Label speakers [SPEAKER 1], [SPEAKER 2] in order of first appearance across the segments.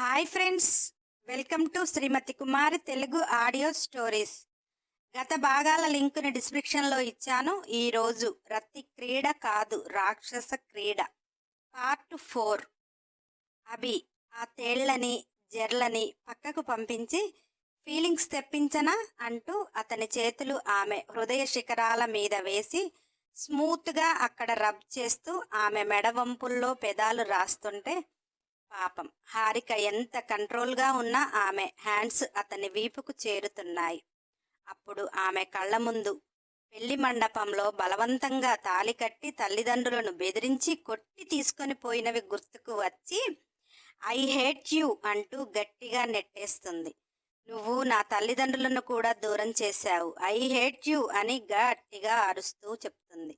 [SPEAKER 1] Hi friends welcome to Srimathi Kumari Telugu audio stories. గత భాగాల లింకుని డిస్క్రిప్షన్లో ఇచ్చాను. ఈరోజు రతి క్రీడ కాదు రాక్షస క్రీడ. Part four. అభి ఆ తేళ్ళని జెర్లని పక్కకు పంపించి ఫీలింగ్స్ తెప్పించనా అంటూ అతని చేతులు ఆమె హృదయ శిఖరాల మీద వేసి స్మూత్గా అక్కడ రబ్ చేస్తూ ఆమె మెడవంపుల్లో పెదాలు రాస్తుంటే పాపం. హారిక ఎంత కంట్రోల్గా ఉన్నా ఆమె హ్యాండ్స్ అతని వీపుకు చేరుతున్నాయి. అప్పుడు ఆమె కళ్ళ ముందు పెళ్ళి మండపంలో బలవంతంగా తాలి కట్టి తల్లిదండ్రులను బెదిరించి కొట్టి తీసుకొని పోయినవి గుర్తుకు వచ్చి ఐ హేట్ యూ అంటూ గట్టిగా నెట్టేస్తుంది. నువ్వు నా తల్లిదండ్రులను కూడా దూరం చేశావు. ఐ హేట్ యూ అని గట్టిగా అరుస్తూ చెప్తుంది.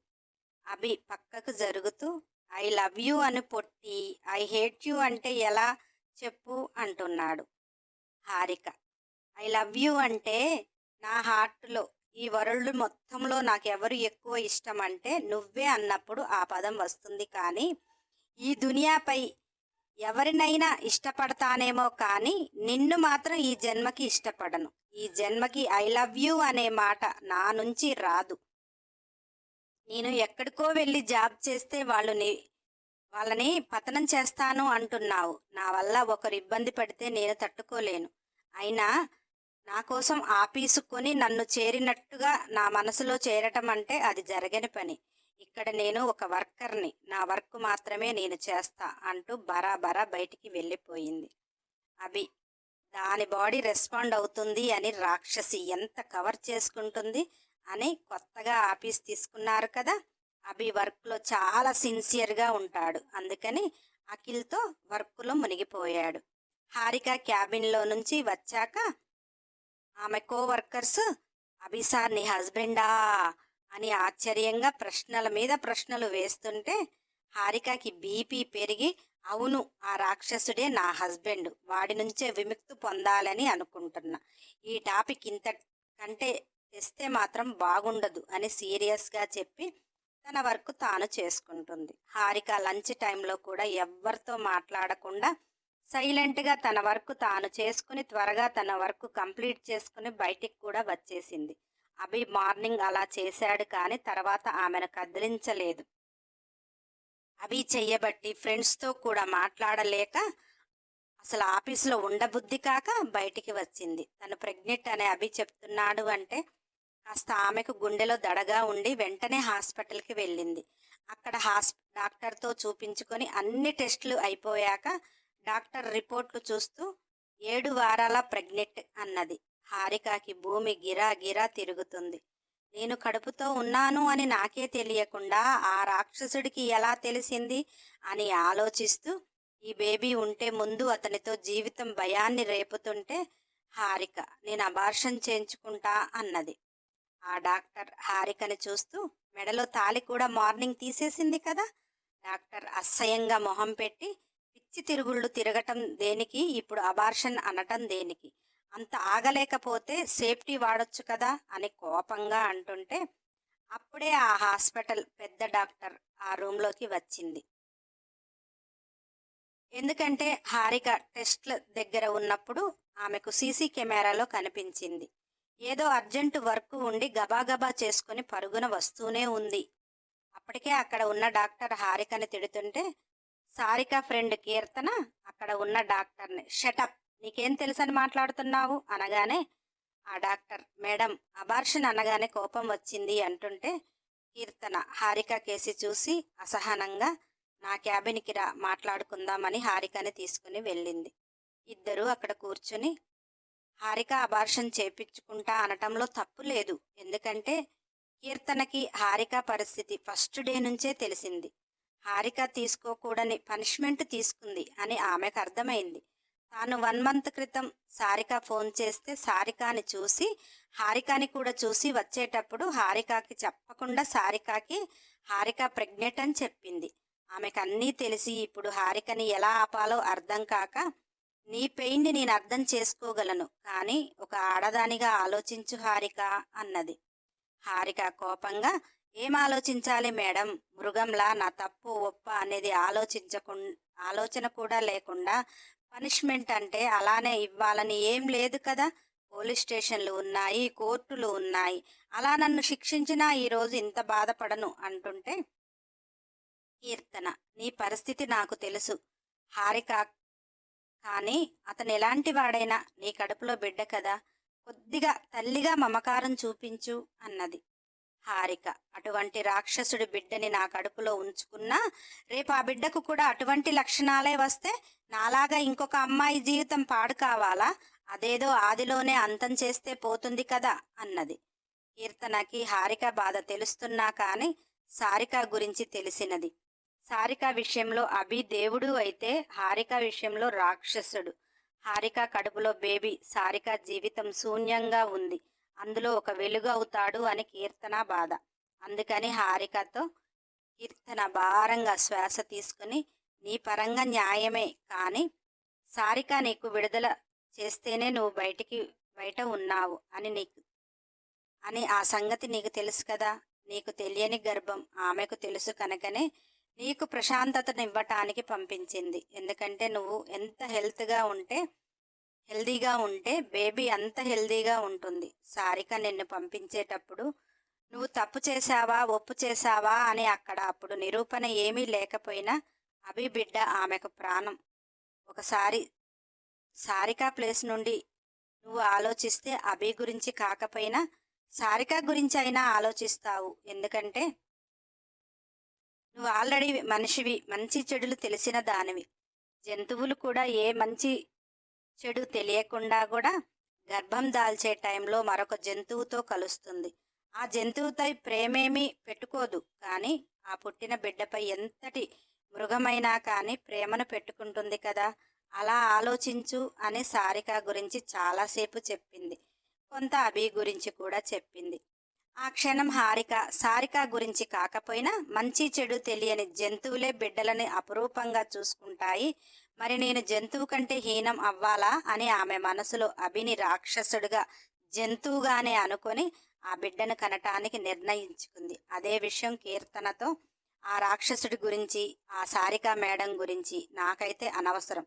[SPEAKER 1] అభి పక్కకు జరుగుతూ ఐ లవ్ యూ అని పొట్టి ఐ హేట్ యూ అంటే ఎలా చెప్పు అంటున్నాడు హారిక. ఐ లవ్ యూ అంటే నా హార్ట్లో ఈ వరల్డ్ మొత్తంలో నాకు ఎవరు ఎక్కువ ఇష్టం అంటే నువ్వే అన్నప్పుడు ఆ పదం వస్తుంది కానీ ఈ దునియాపై ఎవరినైనా ఇష్టపడతానేమో కానీ నిన్ను మాత్రం ఈ జన్మకి ఇష్టపడను. ఈ జన్మకి ఐ లవ్ యూ అనే మాట నా నుంచి రాదు. నేను ఎక్కడికో వెళ్ళి జాబ్ చేస్తే వాళ్ళు వాళ్ళని పతనం చేస్తాను అంటున్నావు. నా వల్ల ఒకరు ఇబ్బంది పడితే నేను తట్టుకోలేను. అయినా నా కోసం ఆపీసుకొని నన్ను చేరినట్టుగా నా మనసులో చేరటం అంటే అది జరగని పని. ఇక్కడ నేను ఒక వర్కర్ని నా వర్క్ మాత్రమే నేను చేస్తా అంటూ బరాబరా బయటికి వెళ్ళిపోయింది. అభి దాని బాడీ రెస్పాండ్ అవుతుంది అని రాక్షసి ఎంత కవర్ చేసుకుంటుంది అని కొత్తగా ఆఫీస్ తీసుకున్నారు కదా? అభి వర్క్లో చాలా సిన్సియర్గా ఉంటాడు. అందుకని అఖిల్తో వర్క్లో మునిగిపోయాడు. హారిక క్యాబిన్లో నుంచి వచ్చాక ఆమె కో వర్కర్స్ అభి సార్ నీ హస్బెండా? అని ఆశ్చర్యంగా ప్రశ్నల మీద ప్రశ్నలు వేస్తుంటే హారికకి బీపీ పెరిగి అవును ఆ రాక్షసుడే నా హస్బెండ్. వాడి నుంచే విముక్తి పొందాలని అనుకుంటున్నా. ఈ టాపిక్ ఇంత కంటే తెస్తే మాత్రం బాగుండదు అని సీరియస్గా చెప్పి తన వర్క్ తాను చేసుకుంటుంది. హారిక లంచ్ టైంలో కూడా ఎవ్వరితో మాట్లాడకుండా సైలెంట్గా తన వర్క్ తాను చేసుకుని త్వరగా తన వర్క్ కంప్లీట్ చేసుకుని బయటికి కూడా వచ్చేసింది. అభి మార్నింగ్ అలా చేశాడు కానీ తర్వాత ఆమెను కదిలించలేదు. అభి చెయ్యబట్టి ఫ్రెండ్స్తో కూడా మాట్లాడలేక అసలు ఆఫీసులో ఉండబుద్ధి కాక బయటికి వచ్చింది. తను ప్రెగ్నెంట్ అనే అభి చెప్తున్నాడు అంటే కాస్త ఆమెకు గుండెలో దడగా ఉండి వెంటనే హాస్పిటల్కి వెళ్ళింది. అక్కడ హాస్ డాక్టర్తో చూపించుకొని అన్ని టెస్టులు అయిపోయాక డాక్టర్ రిపోర్ట్లు చూస్తూ ఏడు వారాల ప్రెగ్నెంట్ అన్నది. హారికకి భూమి గిరా గిరా తిరుగుతుంది. నేను కడుపుతో ఉన్నాను అని నాకే తెలియకుండా ఆ రాక్షసుడికి ఎలా తెలిసింది అని ఆలోచిస్తూ ఈ బేబీ ఉంటే ముందు అతనితో జీవితం భయాన్ని రేపుతుంటే హారిక నేను అబార్షన్ చేయించుకుంటా అన్నది. ఆ డాక్టర్ హారికని చూస్తూ మెడలో తాలి కూడా మార్నింగ్ తీసేసింది కదా? డాక్టర్ అసహ్యంగా మొహం పెట్టి పిచ్చి తిరుగుళ్ళు తిరగటం దేనికి? ఇప్పుడు అబార్షన్ అనటం దేనికి? అంత ఆగలేకపోతే సేఫ్టీ వాడొచ్చు కదా? అని కోపంగా అంటుంటే అప్పుడే ఆ హాస్పిటల్ పెద్ద డాక్టర్ ఆ రూమ్లోకి వచ్చింది. ఎందుకంటే హారిక టెస్ట్ల దగ్గర ఉన్నప్పుడు ఆమెకు సీసీ కెమెరాలో కనిపించింది. ఏదో అర్జెంటు వర్క్ ఉండి గబాగబా చేసుకుని పరుగున వస్తూనే ఉంది. అప్పటికే అక్కడ ఉన్న డాక్టర్ హారికని తిడుతుంటే సారిక ఫ్రెండ్ కీర్తన అక్కడ ఉన్న డాక్టర్ని షటప్ నీకేం తెలుసని మాట్లాడుతున్నావు? అనగానే ఆ డాక్టర్ మేడం అబార్షన్ అనగానే కోపం వచ్చింది అంటుంటే కీర్తన హారిక కేసి చూసి అసహనంగా నా క్యాబిన్కి రా మాట్లాడుకుందామని హారికని తీసుకుని వెళ్ళింది. ఇద్దరూ అక్కడ కూర్చుని హారిక అబార్షన్ చేపించుకుంటా అనటంలో తప్పు లేదు. ఎందుకంటే కీర్తనకి హారిక పరిస్థితి ఫస్ట్ డే నుంచే తెలిసింది. హారిక తీసుకోకూడని పనిష్మెంట్ తీసుకుంది అని ఆమెకు అర్థమైంది. తాను వన్ మంత్ క్రితం సారిక ఫోన్ చేస్తే సారికాని చూసి హారికాని కూడా చూసి వచ్చేటప్పుడు హారికాకి చెప్పకుండా సారికాకి హారిక ప్రెగ్నెంట్ అని చెప్పింది. ఆమెకు అన్నీ తెలిసి ఇప్పుడు హారికని ఎలా ఆపాలో అర్థం కాక నీ పెయిన్ని నేను అర్థం చేసుకోగలను కానీ ఒక ఆడదానిగా ఆలోచించు హారిక అన్నది. హారిక కోపంగా ఏం ఆలోచించాలి మేడం? మృగంలా నా తప్పు ఒప్ప అనేది ఆలోచించకు ఆలోచన కూడా లేకుండా పనిష్మెంట్ అంటే అలానే ఇవ్వాలని ఏం లేదు కదా? పోలీస్ స్టేషన్లు ఉన్నాయి కోర్టులు ఉన్నాయి. అలా నన్ను శిక్షించినా ఈరోజు ఇంత బాధపడను అంటుంటే కీర్తన నీ పరిస్థితి నాకు తెలుసు. హారిక కానీ అతను ఎలాంటి వాడైనా నీ కడుపులో బిడ్డ కదా కొద్దిగా తల్లిగా మమకారం చూపించు అన్నది. హారిక అటువంటి రాక్షసుడి బిడ్డని నా కడుపులో ఉంచుకున్నా రేపు ఆ బిడ్డకు కూడా అటువంటి లక్షణాలే వస్తే నాలాగా ఇంకొక అమ్మాయి జీవితం పాడు కావాలా? అదేదో ఆదిలోనే అంతం చేస్తే పోతుంది కదా అన్నది. కీర్తనకి హారిక బాధ తెలుస్తున్నా కానీ సారిక గురించి తెలిసినది. సారిక విషయంలో అభి దేవుడు అయితే హారిక విషయంలో రాక్షసుడు. హారిక కడుపులో బేబీ సారిక జీవితం శూన్యంగా ఉంది. అందులో ఒక వెలుగు అవుతాడు అని కీర్తన బాధ. అందుకని హారికతో కీర్తన భారంగా శ్వాస తీసుకుని నీ పరంగా న్యాయమే కానీ సారిక నీకు విడుదల చేస్తేనే నువ్వు బయటికి బయట ఉన్నావు అని నీకు అని ఆ సంగతి నీకు తెలుసు కదా? నీకు తెలియని గర్భం ఆమెకు తెలుసు కనుకనే నీకు ప్రశాంతతనివ్వటానికి పంపించింది. ఎందుకంటే నువ్వు ఎంత హెల్త్గా ఉంటే హెల్దీగా ఉంటే బేబీ అంత హెల్దీగా ఉంటుంది. సారిక నిన్ను పంపించేటప్పుడు నువ్వు తప్పు చేశావా ఒప్పు చేశావా అని అక్కడ అప్పుడు నిరూపణ ఏమీ లేకపోయినా అభి బిడ్డ ఆమెకు ప్రాణం. ఒకసారి సారిక ప్లేస్ నుండి నువ్వు ఆలోచిస్తే అభి గురించి కాకపోయినా సారిక గురించి అయినా ఆలోచిస్తావు. ఎందుకంటే నువ్వు ఆల్రెడీ మనిషివి మంచి చెడులు తెలిసిన దానివి. జంతువులు కూడా ఏ మంచి చెడు తెలియకుండా కూడా గర్భం దాల్చే టైంలో మరొక జంతువుతో కలుస్తుంది. ఆ జంతువుతో ప్రేమేమీ పెట్టుకోదు కానీ ఆ పుట్టిన బిడ్డపై ఎంతటి మృగమైనా కానీ ప్రేమను పెట్టుకుంటుంది కదా. అలా ఆలోచించు అని సారిక గురించి చాలాసేపు చెప్పింది. కొంత అభి గురించి కూడా చెప్పింది. ఆ క్షణం హారిక సారిక గురించి కాకపోయినా మంచి చెడు తెలియని జంతువులే బిడ్డలని అపురూపంగా చూసుకుంటాయి. మరి నేను జంతువు కంటే హీనం అవ్వాలా అని ఆమె మనసులో అభిని రాక్షసుడుగా జంతువుగానే అనుకొని ఆ బిడ్డను కనటానికి నిర్ణయించుకుంది. అదే విషయం కీర్తనతో ఆ రాక్షసుడి గురించి ఆ సారిక మేడం గురించి నాకైతే అనవసరం.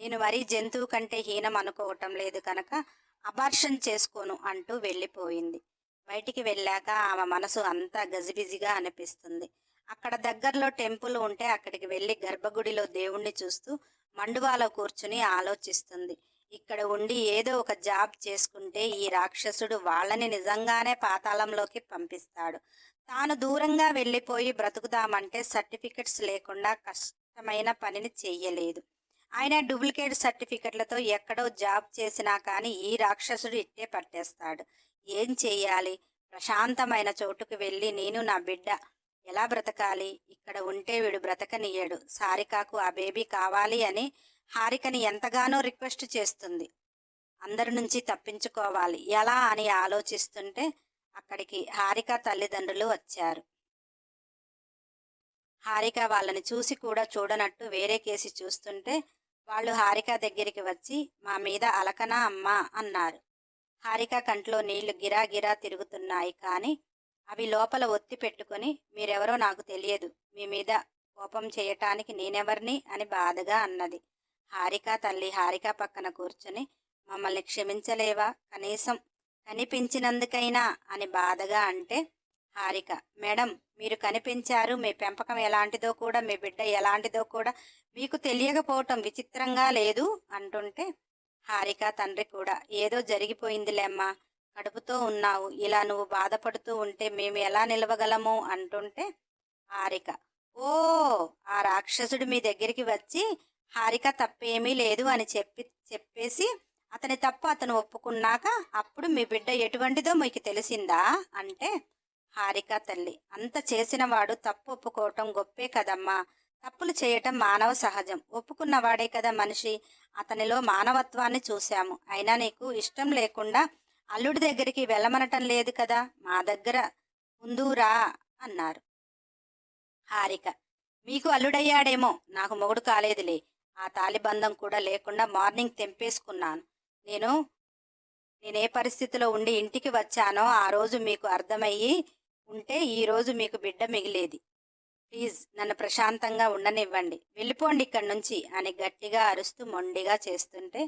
[SPEAKER 1] నేను మరీ జంతువు కంటే హీనం అనుకోవటం లేదు కనుక అబార్షన్ చేసుకోను అంటూ వెళ్ళిపోయింది. బయటికి వెళ్ళాక ఆమె మనసు అంతా గజిబిజిగా అనిపిస్తుంది. అక్కడ దగ్గరలో టెంపుల్ ఉంటే అక్కడికి వెళ్ళి గర్భగుడిలో దేవుణ్ణి చూస్తూ మండువాలో కూర్చుని ఆలోచిస్తుంది. ఇక్కడ ఉండి ఏదో ఒక జాబ్ చేసుకుంటే ఈ రాక్షసుడు వాళ్ళని నిజంగానే పాతాళంలోకి పంపిస్తాడు. తాను దూరంగా వెళ్ళిపోయి బ్రతుకుదామంటే సర్టిఫికెట్స్ లేకుండా కష్టమైన పనిని చెయ్యలేదు. ఆయన డూప్లికేట్ సర్టిఫికెట్లతో ఎక్కడో జాబ్ చేసినా కానీ ఈ రాక్షసుడు ఇట్టే పట్టేస్తాడు. ఏం చెయ్యాలి? ప్రశాంతమైన చోటుకు వెళ్ళి నేను నా బిడ్డ ఎలా బ్రతకాలి? ఇక్కడ ఉంటే వీడు బ్రతకనియ్యడు. సారికాకు ఆ బేబీ కావాలి అని హారికని ఎంతగానో రిక్వెస్ట్ చేస్తుంది. అందరి నుంచి తప్పించుకోవాలి. ఎలా అని ఆలోచిస్తుంటే అక్కడికి హారిక తల్లిదండ్రులు వచ్చారు. హారిక వాళ్ళని చూసి కూడా చూడనట్టు వేరే కేసి చూస్తుంటే వాళ్ళు హారిక దగ్గరికి వచ్చి మా మీద అలకనా అమ్మా? అన్నారు. హారిక కంట్లో నీళ్ళు గిరా గిరా తిరుగుతున్నాయి కానీ అవి లోపల ఒత్తి పెట్టుకుని మీరెవరో నాకు తెలియదు. మీ మీద కోపం చేయటానికి నేనెవర్ని అని బాధగా అన్నది. హారిక తల్లి హారిక పక్కన కూర్చుని మమ్మల్ని క్షమించలేవా? కనీసం కనిపించినందుకైనా అని బాధగా అంటే హారిక మేడం మీరు కనిపించారు. మీ పెంపకం ఎలాంటిదో కూడా మీ బిడ్డ ఎలాంటిదో కూడా మీకు తెలియకపోవటం విచిత్రంగా లేదు అంటుంటే హారిక తండ్రి కూడా ఏదో జరిగిపోయిందిలేమ్మా కడుపుతో ఉన్నావు ఇలా నువ్వు బాధపడుతూ ఉంటే మేము ఎలా నిలవగలము? అంటుంటే హారిక ఓ ఆ రాక్షసుడు మీ దగ్గరికి వచ్చి హారిక తప్పేమీ లేదు అని చెప్పి చెప్పేసి అతని తప్పు అతను ఒప్పుకున్నాక అప్పుడు మీ బిడ్డ ఎటువంటిదో మీకు తెలిసిందా? అంటే హారిక తల్లి అంత చేసిన వాడు తప్పు ఒప్పుకోవటం గొప్పే కదమ్మా తప్పులు చేయటం మానవ సహజం. ఒప్పుకున్నవాడే కదా మనిషి. అతనిలో మానవత్వాన్ని చూశాము. అయినా నీకు ఇష్టం లేకుండా అల్లుడి దగ్గరికి వెళ్ళమనటం లేదు కదా. మా దగ్గర ముందురా అన్నారు. హారిక మీకు అల్లుడయ్యాడేమో. నాకు మొగుడు కాలేదులే. ఆ తాలిబంధం కూడా లేకుండా మార్నింగ్ తెంపేసుకున్నాను. నేను నేనే పరిస్థితిలో ఉండి ఇంటికి వచ్చానో ఆ రోజు మీకు అర్థమయ్యి ఉంటే ఈరోజు మీకు బిడ్డ మిగిలేది. ప్లీజ్ నన్ను ప్రశాంతంగా ఉండనివ్వండి. వెళ్ళిపోండి ఇక్కడి నుంచి. అని గట్టిగా అరుస్తూ మొండిగా చేస్తుంటే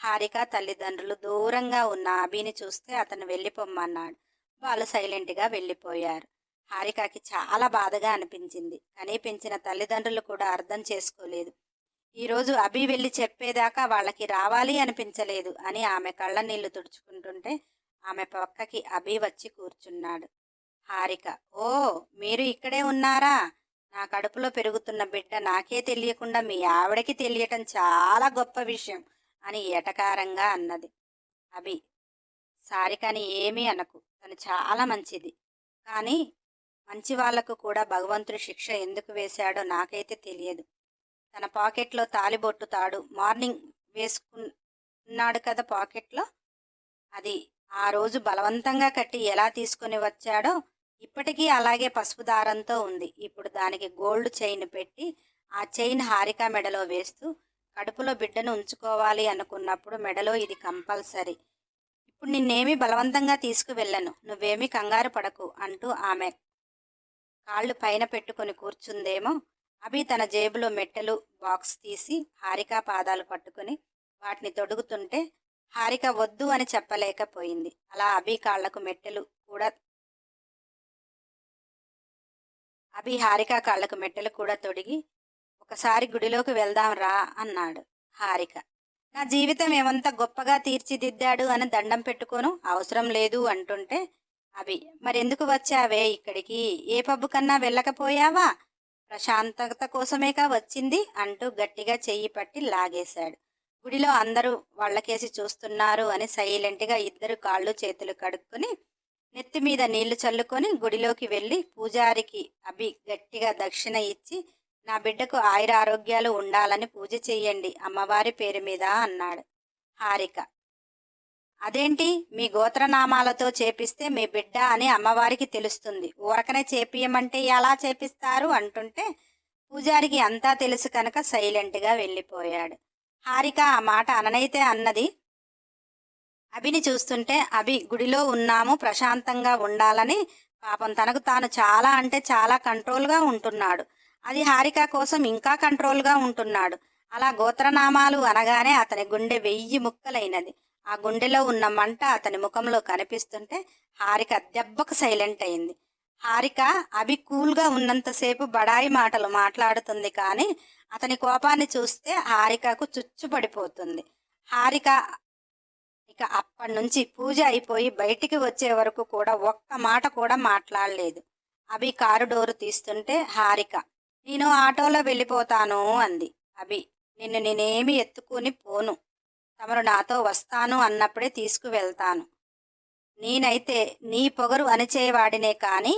[SPEAKER 1] హారిక తల్లిదండ్రులు దూరంగా ఉన్న అభిని చూస్తే అతను వెళ్ళిపోమ్మన్నాడు. వాళ్ళు సైలెంట్గా వెళ్ళిపోయారు. హారికకి చాలా బాధగా అనిపించింది. కనిపించిన తల్లిదండ్రులు కూడా అర్థం చేసుకోలేదు. ఈరోజు అభి వెళ్ళి చెప్పేదాకా వాళ్ళకి రావాలి అనిపించలేదు అని ఆమె కళ్ళ నీళ్ళు తుడుచుకుంటుంటే ఆమె పక్కకి అభి వచ్చి కూర్చున్నాడు. హారిక ఓ మీరు ఇక్కడే ఉన్నారా? నా కడుపులో పెరుగుతున్న బిడ్డ నాకే తెలియకుండా మీ ఆవిడకి తెలియటం చాలా గొప్ప విషయం అని ఎటకారంగా అన్నది. అభి సారికని ఏమీ అనకు. తను చాలా మంచిది. కానీ మంచి వాళ్ళకు కూడా భగవంతుడు శిక్ష ఎందుకు వేశాడో నాకైతే తెలియదు. తన పాకెట్లో తాలిబొట్టు తాడు మార్నింగ్ వేసుకున్నాడు కదా పాకెట్లో. అది ఆ రోజు బలవంతంగా కట్టి ఎలా తీసుకొని వచ్చాడో ఇప్పటికీ అలాగే పసుపు దారంతో ఉంది. ఇప్పుడు దానికి గోల్డ్ చైన్ పెట్టి ఆ చైన్ హారిక మెడలో వేస్తూ కడుపులో బిడ్డను ఉంచుకోవాలి అనుకున్నప్పుడు మెడలో ఇది కంపల్సరీ. ఇప్పుడు నిన్నేమీ బలవంతంగా తీసుకువెళ్ళను నువ్వేమీ కంగారు పడకు అంటూ ఆమె కాళ్ళు పైన పెట్టుకొని కూర్చుందేమో అభి తన జేబులో మెట్టెలు బాక్స్ తీసి హారిక పాదాలు పట్టుకుని వాటిని తొడుగుతుంటే హారిక వద్దు అని చెప్పలేకపోయింది. అలా అభి కాళ్ళకు మెట్టెలు కూడా అభి హారిక కాళ్ళకు మెట్టెలు కూడా తొడిగి ఒకసారి గుడిలోకి వెళ్దాం రా అన్నాడు హారిక. నా జీవితం ఏమంత గొప్పగా తీర్చిదిద్దాడు అని దండం పెట్టుకోను అవసరం లేదు అంటుంటే అభి మరెందుకు వచ్చావే ఇక్కడికి? ఏ పబ్బు కన్నా వెళ్ళకపోయావా? ప్రశాంతత కోసమేగా వచ్చింది అంటూ గట్టిగా చెయ్యి పట్టి లాగేశాడు. గుడిలో అందరూ వాళ్ళకేసి చూస్తున్నారు అని సైలెంట్గా ఇద్దరు కాళ్ళు చేతులు కడుక్కొని నెత్తి మీద నీళ్ళు చల్లుకొని గుడిలోకి వెళ్ళి పూజారికి అభి గట్టిగా దక్షిణ ఇచ్చి నా బిడ్డకు ఆయుర ఆరోగ్యాలు ఉండాలని పూజ చెయ్యండి అమ్మవారి పేరు మీద అన్నాడు హారిక. అదేంటి? మీ గోత్రనామాలతో చేపిస్తే మీ బిడ్డ అని అమ్మవారికి తెలుస్తుంది. ఊరకనే చేపియమంటే ఎలా చేపిస్తారు? అంటుంటే పూజారికి అంతా తెలుసు కనుక సైలెంట్గా వెళ్ళిపోయాడు. హారిక ఆ మాట అననైతే అన్నది అభిని చూస్తుంటే అభి గుడిలో ఉన్నాము ప్రశాంతంగా ఉండాలని పాపం తనకు తాను చాలా అంటే చాలా కంట్రోల్గా ఉంటున్నాడు. అది హారిక కోసం ఇంకా కంట్రోల్గా ఉంటున్నాడు. అలా గోత్రనామాలు అనగానే అతని గుండె వెయ్యి ముక్కలైనది. ఆ గుండెలో ఉన్న మంట అతని ముఖంలో కనిపిస్తుంటే హారిక దెబ్బకు సైలెంట్ అయింది. హారిక అభి కూల్గా ఉన్నంతసేపు బడాయి మాటలు మాట్లాడుతుంది కానీ అతని కోపాన్ని చూస్తే హారికకు చుచ్చుపడిపోతుంది హారిక ఇక అప్పటి నుంచి పూజ అయిపోయి బయటికి వచ్చే వరకు కూడా ఒక్క మాట కూడా మాట్లాడలేదు. అభి కారు డోరు తీస్తుంటే హారిక నేను ఆటోలో వెళ్ళిపోతాను అంది. అభి నిన్ను నేనేమి ఎత్తుకుని పోను. తమరు నాతో వస్తాను అన్నప్పుడే తీసుకువెళ్తాను. నేనైతే నీ పొగరు అనిచేవాడినే కాని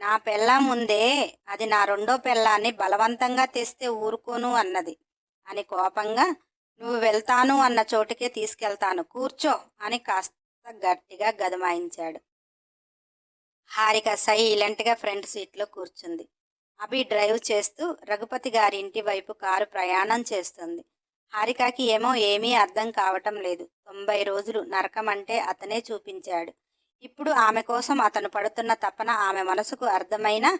[SPEAKER 1] నా పెళ్ళం ముందే అది నా రెండో పెళ్ళాన్ని బలవంతంగా తెస్తే ఊరుకోను అన్నది. అని కోపంగా నువ్వు వెళ్తాను అన్న చోటుకే తీసుకెళ్తాను. కూర్చో అని కాస్త గట్టిగా గదమాయించాడు. హారిక సైలెంట్గా ఫ్రంట్ సీట్లో కూర్చుంది. అభి డ్రైవ్ చేస్తూ రఘుపతి గారి ఇంటి వైపు కారు ప్రయాణం చేస్తుంది. హారికకి ఏమో ఏమీ అర్థం కావటం లేదు. తొంభై రోజులు నరకం అంటే అతనే చూపించాడు. ఇప్పుడు ఆమె కోసం అతను పడుతున్న తపన ఆమె మనసుకు అర్థమైనా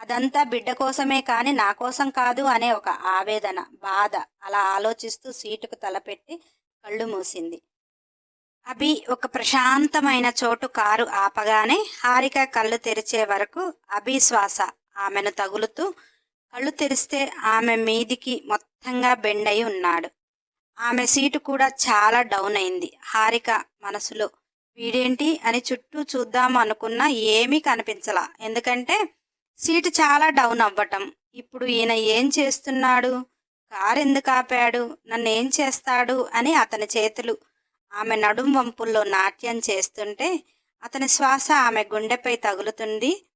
[SPEAKER 1] అదంతా బిడ్డ కోసమే కాని నా కోసం కాదు అనే ఒక ఆవేదన బాధ అలా ఆలోచిస్తూ సీటుకు తలపెట్టి కళ్ళు మూసింది. అభి ఒక ప్రశాంతమైన చోటు కారు ఆపగానే హారిక కళ్ళు తెరిచే వరకు అభి శ్వాస ఆమెను తగులుతూ కళ్ళు తెరిస్తే ఆమె మీదికి మొత్తంగా బెండ్ అయి ఉన్నాడు. ఆమె సీటు కూడా చాలా డౌన్ అయింది. హారిక మనసులో వీడేంటి అని చుట్టూ చూద్దాం అనుకున్నా ఏమీ కనిపించలా. ఎందుకంటే సీటు చాలా డౌన్ అవ్వటం. ఇప్పుడు ఈయన ఏం చేస్తున్నాడు? కారు ఎందుకు ఆపాడు? నన్ను ఏం చేస్తాడు? అని అతని చేతులు. ఆమె నడుం వంపుల్లో నాట్యం చేస్తుంటే అతని శ్వాస ఆమె గుండెపై తగులుతుంది.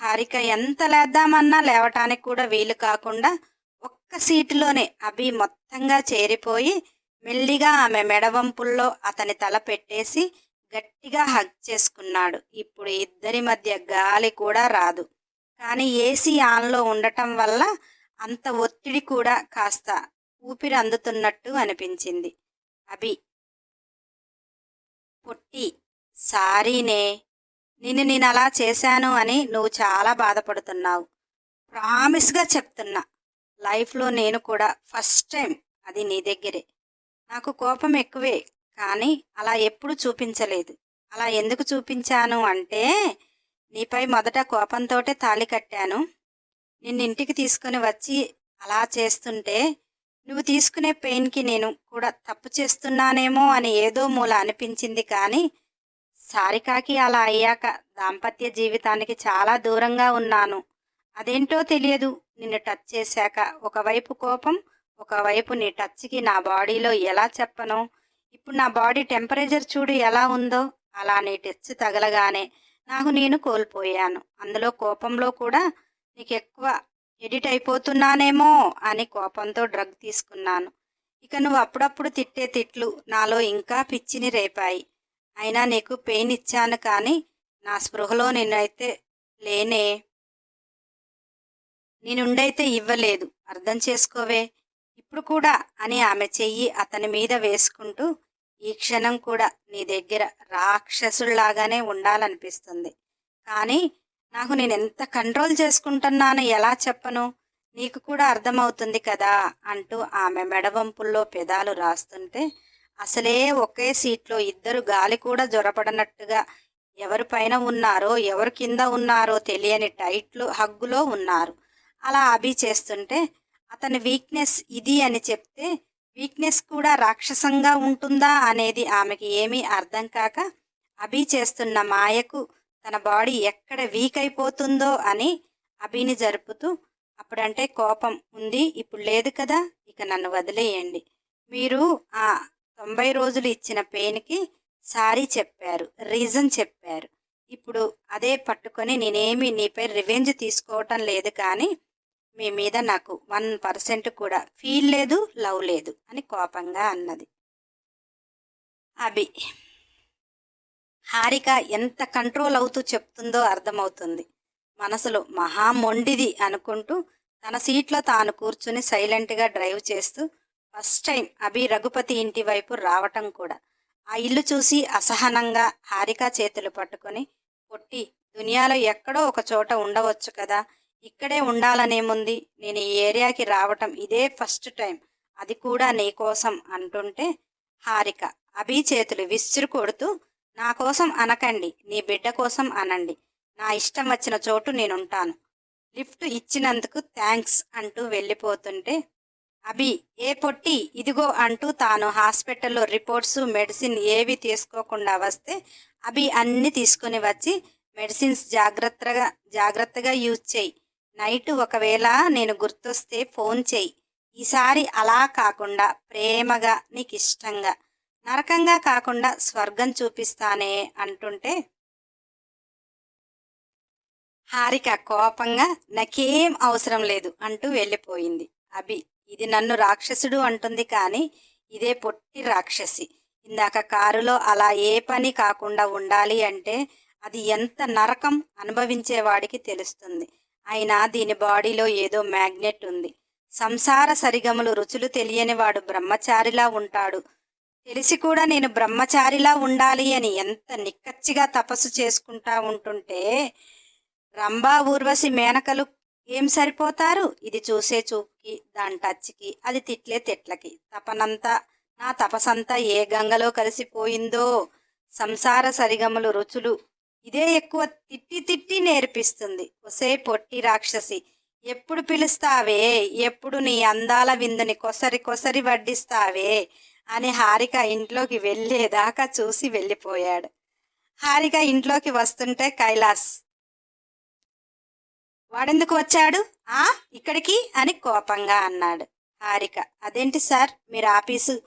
[SPEAKER 1] హారిక ఎంత లేద్దామన్నా లేవటానికి కూడా వీలు కాకుండా ఒక్క సీటులోనే అభి మొత్తంగా చేరిపోయి మెల్లిగా ఆమె మెడవంపుల్లో అతని తల పెట్టేసి గట్టిగా హగ్ చేసుకున్నాడు. ఇప్పుడు ఇద్దరి మధ్య గాలి కూడా రాదు. కానీ ఏసీ ఆన్లో ఉండటం వల్ల అంత ఒత్తిడి కూడా కాస్త ఊపిరి అందుతున్నట్టు అనిపించింది. అభి పొట్టి సారీనే నిన్ను నేను అలా చేశాను అని నువ్వు చాలా బాధపడుతున్నావు. ప్రామిస్గా చెప్తున్నా లైఫ్లో నేను కూడా ఫస్ట్ టైం అది నీ దగ్గరే. నాకు కోపం ఎక్కువే కానీ అలా ఎప్పుడు చూపించలేదు. అలా ఎందుకు చూపించాను అంటే నీపై మొదట కోపంతోటే తాళి కట్టాను. నిన్ను ఇంటికి తీసుకొని వచ్చి అలా చేస్తుంటే నువ్వు తీసుకునే పెయిన్కి నేను కూడా తప్పు చేస్తున్నానేమో అని ఏదో మూల అనిపించింది కానీ సారికాకి అలా అయ్యాక దాంపత్య జీవితానికి చాలా దూరంగా ఉన్నాను. అదేంటో తెలియదు. నిన్ను టచ్ చేశాక ఒకవైపు కోపం ఒకవైపు నీ టచ్కి నా బాడీలో ఎలా చెప్పను? ఇప్పుడు నా బాడీ టెంపరేచర్ చూడు ఎలా ఉందో? అలా నీ టచ్ తగలగానే నాకు నేను కోల్పోయాను. అందులో కోపంలో కూడా నీకు ఎక్కువ ఎడిట్ అయిపోతున్నానేమో అని కోపంతో డ్రగ్ తీసుకున్నాను. ఇక నువ్వు అప్పుడప్పుడు తిట్టే తిట్లు నాలో ఇంకా పిచ్చిని రేపాయి. అయినా నీకు పెయిన్ ఇచ్చాను కానీ నా స్పృహలో నిన్నైతే లేనే. నేనుండైతే ఇవ్వలేదు. అర్థం చేసుకోవే. ఇప్పుడు కూడా అని ఆమె చెయ్యి అతని మీద వేసుకుంటూ ఈ క్షణం కూడా నీ దగ్గర రాక్షసుల్లాగానే ఉండాలనిపిస్తుంది. కానీ నాకు నేను ఎంత కంట్రోల్ చేసుకుంటున్నాను ఎలా చెప్పను? నీకు కూడా అర్థమవుతుంది కదా అంటూ ఆమె మెడవంపుల్లో పెదాలు రాస్తుంటే అసలే ఒకే సీట్లో ఇద్దరు గాలి కూడా జొరపడనట్టుగా ఎవరి పైన ఉన్నారో ఎవరి కింద ఉన్నారో తెలియని టైట్లు హగ్గులో ఉన్నారు. అలా అభి చేస్తుంటే అతని వీక్నెస్ ఇది అని చెప్తే వీక్నెస్ కూడా రాక్షసంగా ఉంటుందా అనేది ఆమెకి ఏమీ అర్థం కాక అభి చేస్తున్న మాయకు తన బాడీ ఎక్కడ వీక్ అయిపోతుందో అని అభిని జరుపుతూ అప్పుడంటే కోపం ఉంది ఇప్పుడు లేదు కదా ఇక నన్ను వదిలేయండి. మీరు ఆ తొంభై రోజులు ఇచ్చిన పెయిన్కి సారీ చెప్పారు రీజన్ చెప్పారు. ఇప్పుడు అదే పట్టుకొని నేనేమి నీపై రివెంజ్ తీసుకోవటం లేదు కానీ మీ మీద నాకు వన్ పర్సెంట్ కూడా ఫీల్ లేదు లవ్ లేదు అని కోపంగా అన్నది. అభి హారిక ఎంత కంట్రోల్ అవుతూ చెప్తుందో అర్థమవుతుంది. మనసులో మహా మొండిది అనుకుంటూ తన సీట్లో తాను కూర్చుని సైలెంట్గా డ్రైవ్ చేస్తూ ఫస్ట్ టైం అభి రఘుపతి ఇంటి వైపు రావటం కూడా. ఆ ఇల్లు చూసి అసహనంగా హారిక చేతులు పట్టుకొని కొట్టి దునియాలో ఎక్కడో ఒక చోట ఉండవచ్చు కదా ఇక్కడే ఉండాలనేముంది నేను ఈ ఏరియాకి రావటం ఇదే ఫస్ట్ టైం. అది కూడా నీ కోసం అంటుంటే హారిక. అభి చేతులు విసురు కొడుతూ నా కోసం అనకండి నీ బిడ్డ కోసం అనండి. నా ఇష్టం వచ్చిన చోటు నేనుంటాను. లిఫ్ట్ ఇచ్చినందుకు థ్యాంక్స్ అంటూ వెళ్ళిపోతుంటే అభి ఏ పొట్టి ఇదిగో అంటూ తాను హాస్పిటల్లో రిపోర్ట్స్ మెడిసిన్ ఏవి తీసుకోకుండా వస్తే అభి అన్ని తీసుకుని వచ్చి మెడిసిన్స్ జాగ్రత్తగా జాగ్రత్తగా యూజ్ చేయి. నైట్ ఒకవేళ నేను గుర్తొస్తే ఫోన్ చేయి. ఈసారి అలా కాకుండా ప్రేమగా నీకు ఇష్టంగా నరకంగా కాకుండా స్వర్గం చూపిస్తానే అంటుంటే? హారిక కోపంగా నాకేం అవసరం లేదు అంటూ వెళ్ళిపోయింది. అభి ఇది నన్ను రాక్షసుడు అంటుంది కానీ ఇదే పొట్టి రాక్షసి. ఇందాక కారులో అలా ఏ పని కాకుండా ఉండాలి అంటే అది ఎంత నరకం అనుభవించేవాడికి తెలుస్తుంది. అయినా దీని బాడీలో ఏదో మ్యాగ్నెట్ ఉంది. సంసార సరిగములు రుచులు తెలియని వాడు బ్రహ్మచారిలా ఉంటాడు. తెలిసి కూడా నేను బ్రహ్మచారిలా ఉండాలి అని ఎంత నిక్కచ్చిగా తపస్సు చేసుకుంటా ఉంటుంటే రంభా ఊర్వశి మేనకలు ఏం సరిపోతారు? ఇది చూసే చూపుకి దాని టచ్కి అది తిట్లే తిట్లకి. తపనంతా నా తపసంతా ఏ గంగలో కలిసిపోయిందో? సంసార సరిగములు రుచులు ఇదే ఎక్కువ తిట్టి తిట్టి నేర్పిస్తుంది. ఒసే పొట్టి రాక్షసి. ఎప్పుడు పిలుస్తావే? ఎప్పుడు నీ అందాల విందుని కొసరి కొసరి వడ్డిస్తావే? అని హారిక ఇంట్లోకి వెళ్ళేదాకా చూసి వెళ్ళిపోయాడు. హారిక ఇంట్లోకి వస్తుంటే కైలాస్ వాడెందుకు వచ్చాడు? ఆ? ఇక్కడికి? అని కోపంగా అన్నాడు హారిక. అదేంటి సార్? మీరు ఆఫీసు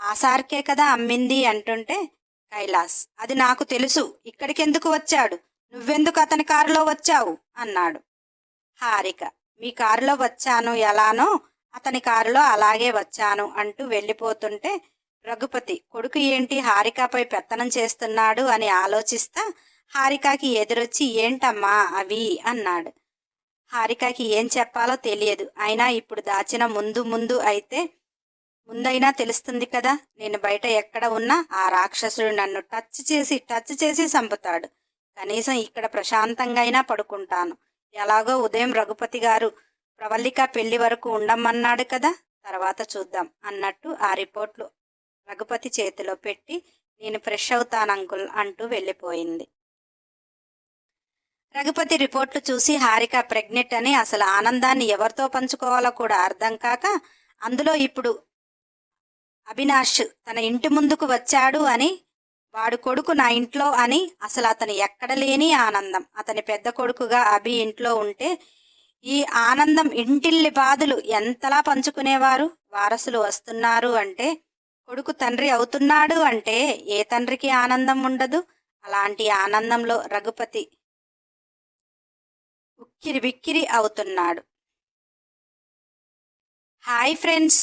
[SPEAKER 1] ఆ సార్కే కదా అమ్మింది? అంటుంటే కైలాస్. అది నాకు తెలుసు. ఇక్కడికెందుకు వచ్చాడు? నువ్వెందుకు అతని కారులో వచ్చావు? అన్నాడు. హారిక. మీ కారులో వచ్చాను ఎలానో అతని కారులో అలాగే వచ్చాను అంటూ వెళ్ళిపోతుంటే రఘుపతి కొడుకు ఏంటి హారికపై పెత్తనం చేస్తున్నాడు అని ఆలోచిస్తా హారికకి ఎదురొచ్చి ఏంటమ్మా అవి? అన్నాడు. హారికకి ఏం చెప్పాలో తెలియదు. అయినా ఇప్పుడు దాచిన ముందు ముందు అయితే ముందైనా తెలుస్తుంది కదా నేను బయట ఎక్కడ ఉన్నా ఆ రాక్షసుడు నన్ను టచ్ చేసి టచ్ చేసి చంపుతాడు. కనీసం ఇక్కడ ప్రశాంతంగా అయినా పడుకుంటాను. ఎలాగో ఉదయం రఘుపతి గారు ప్రవల్లిక పెళ్ళి వరకు ఉండమన్నాడు కదా తర్వాత చూద్దాం అన్నట్టు ఆ రిపోర్ట్లు రఘుపతి చేతిలో పెట్టి నేను ఫ్రెష్ అవుతాను అంకుల్ అంటూ వెళ్ళిపోయింది. రఘుపతి రిపోర్ట్లు చూసి హారిక ప్రెగ్నెంట్ అని అసలు ఆనందాన్ని ఎవరితో పంచుకోవాలో కూడా అర్థం కాక అందులో ఇప్పుడు అవినాష్ తన ఇంటి ముందుకు వచ్చాడు అని వాడు కొడుకు నా ఇంట్లో అని అసలు అతను ఎక్కడ లేని ఆనందం. అతని పెద్ద కొడుకుగా అభి ఇంట్లో ఉంటే ఈ ఆనందం ఇంటిల్లి బాధలు ఎంతలా పంచుకునేవారు? వారసులు వస్తున్నారు అంటే కొడుకు తండ్రి అవుతున్నాడు అంటే ఏ తండ్రికి ఆనందం ఉండదు? అలాంటి ఆనందంలో రఘుపతి ఉక్కిరి బిక్కిరి అవుతున్నాడు. Hi friends!